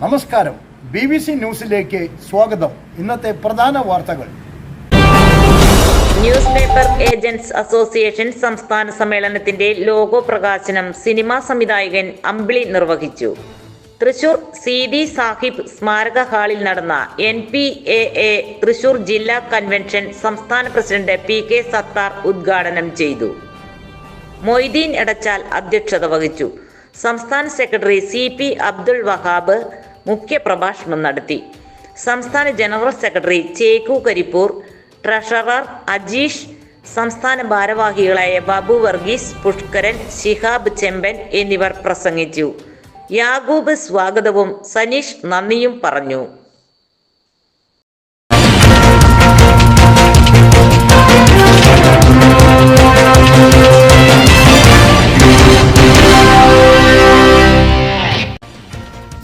നമസ്കാരം. B B C ന്യൂസിലേക്ക് സ്വാഗതം. ഇന്നത്തെ പ്രധാന വാർത്തകൾ. ന്യൂസ് പേപ്പർ ഏജന്റ്സ് അസോസിയേഷൻ സംസ്ഥാന സമ്മേളനത്തിന്റെ ലോഗോ പ്രകാശനം സിനിമാ സംവിധായകൻ അമ്പിളി നിർവഹിച്ചു. തൃശൂർ സീതി സാഹിബ് സ്മാരക ഹാളിൽ നടന്ന N P A A Thrissur ജില്ലാ കൺവെൻഷൻ സംസ്ഥാന പ്രസിഡന്റ് പി കെ സത്താർ ഉദ്ഘാടനം ചെയ്തു. മൊയ്തീൻ എടച്ചാൽ അധ്യക്ഷത വഹിച്ചു. സംസ്ഥാന secretary C P Abdul Wahab മുഖ്യപ്രഭാഷണം നടത്തി. സംസ്ഥാന general secretary Chekku Karipur treasurer Ajeesh സംസ്ഥാന ഭാരവാഹികളായ ബാബു വർഗീസ് പുഷ്കരൻ ശിഹാബ് ചെമ്പൻ എന്നിവർ പ്രസംഗിച്ചു. യാഗൂബ് സ്വാഗതവും സനീഷ് നന്ദിയും പറഞ്ഞു.